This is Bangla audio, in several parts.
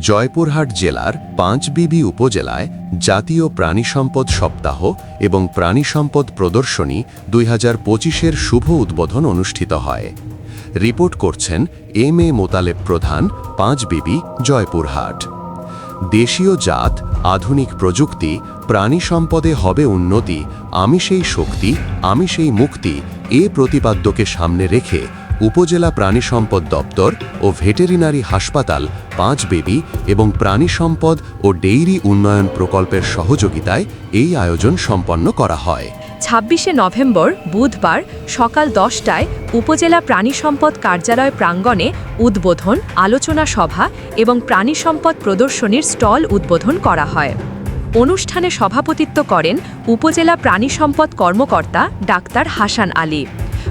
জয়পুরহাট জেলার পাঁচবিবি উপজেলায় জাতীয় প্রাণী সম্পদ সপ্তাহ এবং প্রাণী সম্পদ প্রদর্শনী দুই হাজার পঁচিশের শুভ উদ্বোধন অনুষ্ঠিত হয়। রিপোর্ট করছেন এম এ মোতালেব প্রধান পাঁচবিবি জয়পুরহাট। দেশীয় জাত, আধুনিক প্রযুক্তি প্রাণী সম্পদে হবে উন্নতি, আমি সেই শক্তি, আমি সেই মুক্তি, এ প্রতিপাদ্যকে সামনে রেখে উপজেলা প্রাণী সম্পদ দপ্তর ও ভেটেরিনারি হাসপাতাল, পাঁচ বেবি এবং প্রাণী সম্পদ ও ডেইরি উন্নয়ন প্রকল্পের সহযোগিতায় এই আয়োজন সম্পন্ন করা হয়। ছাব্বিশে নভেম্বর, বুধবার, সকাল দশটায় উপজেলা প্রাণী সম্পদ কার্যালয় প্রাঙ্গণে উদ্বোধন, আলোচনা সভা এবং প্রাণী সম্পদ প্রদর্শনীর স্টল উদ্বোধন করা হয়। অনুষ্ঠানে সভাপতিত্ব করেন উপজেলা প্রাণী সম্পদ কর্মকর্তা ডাক্তার হাসান আলী।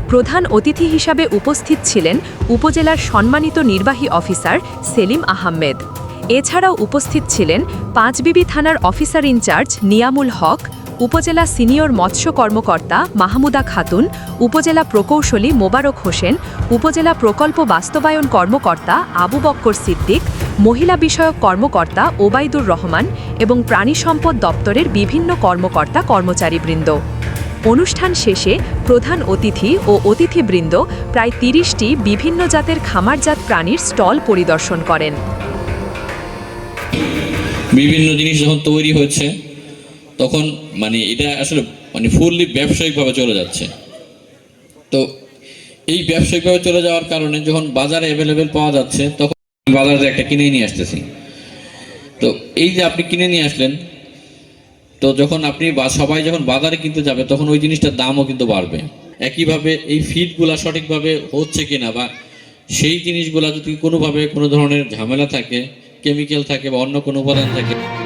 প্রধান অতিথি হিসাবে উপস্থিত ছিলেন উপজেলার সম্মানিত নির্বাহী অফিসার সেলিম আহমেদ। এছাড়াও উপস্থিত ছিলেন পাঁচবিবি থানার অফিসার ইনচার্জ নিয়ামুল হক, উপজেলা সিনিয়র মৎস্য কর্মকর্তা মাহমুদা খাতুন, উপজেলা প্রকৌশলী মোবারক হোসেন, উপজেলা প্রকল্প বাস্তবায়ন কর্মকর্তা আবু বক্কর সিদ্দিক, মহিলা বিষয়ক কর্মকর্তা ওবায়দুর রহমান এবং প্রাণী সম্পদ দপ্তরের বিভিন্ন কর্মকর্তা কর্মচারীবৃন্দ। অনুষ্ঠান শেষে প্রধান অতিথি ও অতিথিবৃন্দ প্রায় তিরিশটি বিভিন্ন জাতের খামারজাত প্রাণীর স্টল পরিদর্শন করেন। বিভিন্ন জিনিস যখন তৈরি হচ্ছে তখন মানে এটা আসলে মানে ফুললি ব্যবসায়িকভাবে চলে যাচ্ছে। তো এই ব্যবসায়িকভাবে চলে যাওয়ার কারণে যখন বাজারে অ্যাভেলেবেল পাওয়া যাচ্ছে, তখন বাজারে একটা কিনে নিয়ে আসতেছি। তো এই যে আপনি কিনে নিয়ে আসলেন তো যখন আপনি বা- সবাই যখন বাজারে কিনতে যাবে, তখন ওই জিনিসটার দামও কিন্তু বাড়বে। একইভাবে এই ফিডগুলা সঠিকভাবে হচ্ছে কিনা বা সেই জিনিসগুলা যদি কোনোভাবে কোনো ধরনের ঝামেলা থাকে, কেমিক্যাল থাকে বা অন্য কোনো উপাদান থাকে